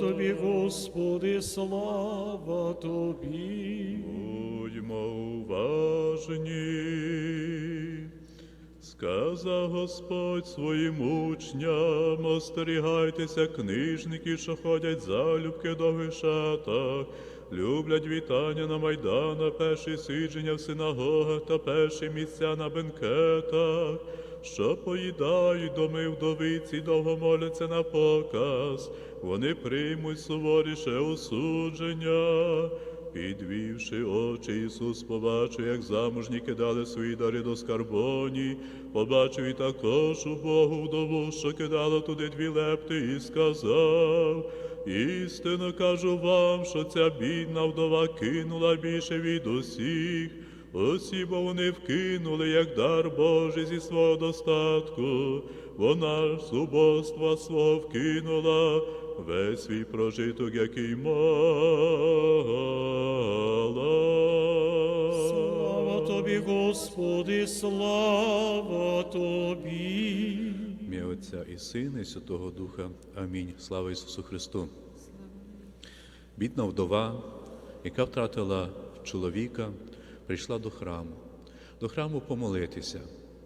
Тобі, Господи, слава Тобі. Будьмо уважні. Сказав Господь своїм учням, остерігайтеся книжників, що ходять залюбки до вишата, люблять вітання на майданах, перші сидження в синагогах та перші місця на бенкетах, що поїдають доми вдовиці, довго моляться на показ, вони приймуть суворіше осудження. Підвівши очі, Ісус побачив, як замужні кидали свої дари до скарбоні, побачив і також у Богу вдову, що кидала туди дві лепти, і сказав, істинно кажу вам, що ця бідна вдова кинула більше від усіх, усі, бо вони вкинули, як дар Божий зі свого достатку, вона ж з убоства свого вкинула весь свій прожиток, який мала. Слава Тобі, Господи, слава Тобі. Ім'я Отця і Сина, і Святого Духа. Амінь. Слава Ісусу Христу. Бідна вдова, яка втратила чоловіка, прийшла до храму. До храму помолитися,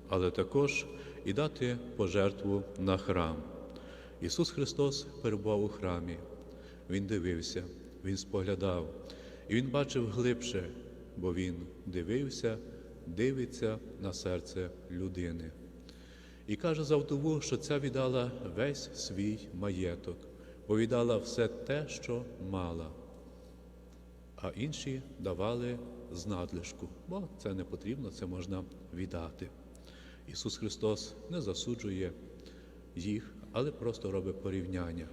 але також і дати пожертву на храм. Ісус Христос перебував у храмі. Він дивився, Він споглядав, і Він бачив глибше, бо Він дивився, дивиться на серце людини. І каже за вдову, що ця віддала весь свій маєток, бо віддала все те, що мала, а інші давали з надлишку, бо це не потрібно, це можна віддати. Ісус Христос не засуджує їх, але просто робить порівняння.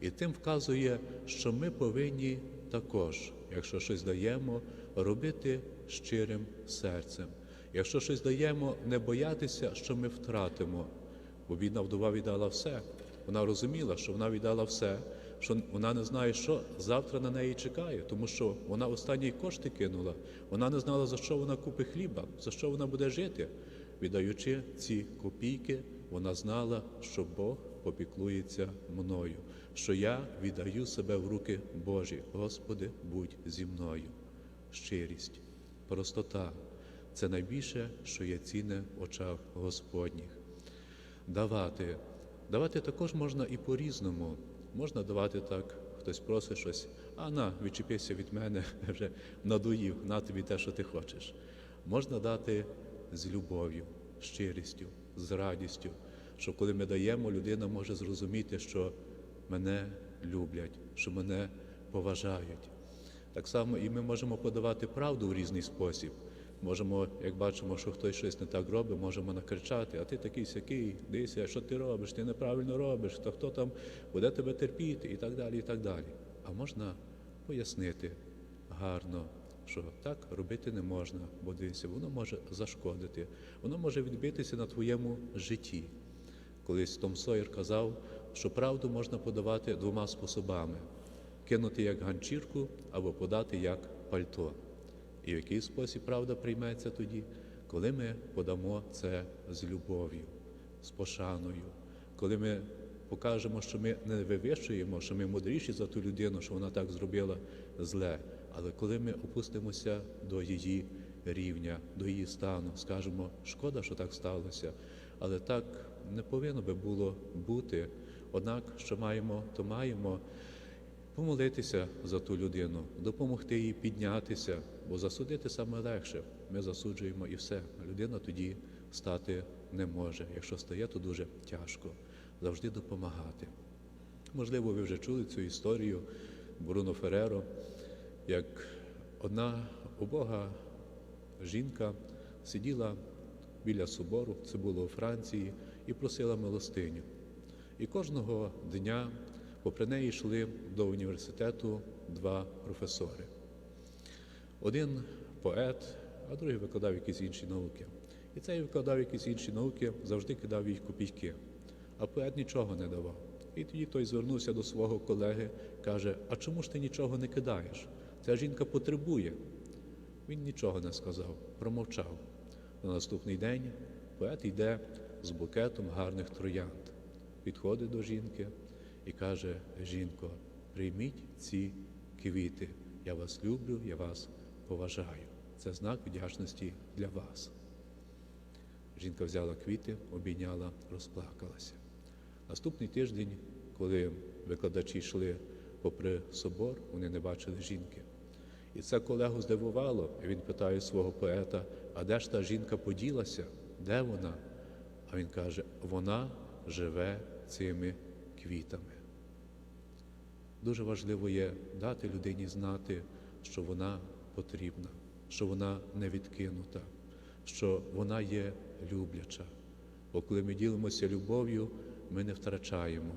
І тим вказує, що ми повинні також, якщо щось даємо, робити щирим серцем. Якщо щось даємо, не боятися, що ми втратимо. Бо бідна вдова віддала все. Вона розуміла, що вона віддала все, що вона не знає, що завтра на неї чекає, тому що вона останні кошти кинула. Вона не знала, за що вона купить хліба, за що вона буде жити. Віддаючи ці копійки, вона знала, що Бог попіклується мною, що я віддаю себе в руки Божі. Господи, будь зі мною. Щирість, простота це найбільше, що є цінне в очах Господніх. Давати. Давати також можна і по-різному. Можна давати так, хтось просить щось, а на, відчепися від мене, вже надоїв, на тобі те, що ти хочеш. Можна дати з любов'ю, щирістю, з радістю, що коли ми даємо, людина може зрозуміти, що мене люблять, що мене поважають. Так само і ми можемо подавати правду в різний спосіб. Можемо, як бачимо, що хтось щось не так робить, можемо накричати, а ти такий сякий, дивися, що ти робиш, ти неправильно робиш, то хто там буде тебе терпіти і так далі. і так далі. А можна пояснити гарно, що так робити не можна, бо дивися, воно може зашкодити, воно може відбитися на твоєму житті. Колись Том Сойер казав, що правду можна подавати двома способами: кинути як ганчірку або подати як пальто. І в який спосіб правда прийметься тоді, коли ми подамо це з любов'ю, з пошаною, коли ми покажемо, що ми не вивищуємо, що ми мудріші за ту людину, що вона так зробила зле, але коли ми опустимося до її рівня, до її стану, скажемо, шкода, що так сталося, але так не повинно би було бути. Однак, що маємо, то маємо помолитися за ту людину, допомогти їй піднятися, бо засудити саме легше. Ми засуджуємо і все. Людина тоді стати не може. Якщо стає, то дуже тяжко. Завжди допомагати. Можливо, ви вже чули цю історію Бруно Фереро, як одна убога жінка сиділа біля собору, це було у Франції, і просила милостиню. І кожного дня попри неї йшли до університету два професори. Один поет, а другий викладав якісь інші науки. І цей викладав якісь інші науки, завжди кидав їй копійки, а поет нічого не давав. І тоді той звернувся до свого колеги, каже: А чому ж ти нічого не кидаєш? Ця жінка потребує. Він нічого не сказав, промовчав. На наступний день поет йде з букетом гарних троянд, підходить до жінки і каже: Жінко, прийміть ці квіти. Я вас люблю, я вас поважаю. Це знак вдячності для вас. Жінка взяла квіти, обійняла, розплакалася. Наступний тиждень, коли викладачі йшли попри собор, вони не бачили жінки. І це колегу здивувало. Він питає свого поета: а де ж та жінка поділася? Де вона? А він каже: вона живе цими квітами. Дуже важливо є дати людині знати, що вона потрібна, що вона не відкинута, що вона є любляча. Бо коли ми ділимося любов'ю, ми не втрачаємо,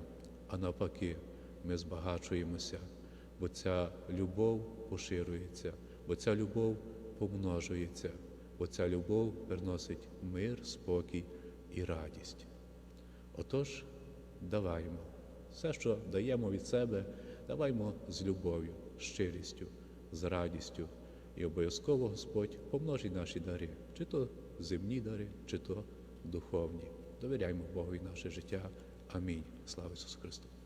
а навпаки, ми збагачуємося, бо ця любов поширюється, бо ця любов помножується, бо ця любов приносить мир, спокій і радість. Отож, даваймо. Все, що даємо від себе, даваймо з любов'ю, з щирістю, з радістю. І обов'язково Господь помножить наші дари, чи то земні дари, чи то духовні. Довіряймо Богу і наше життя. Амінь. Слава Ісусу Христу!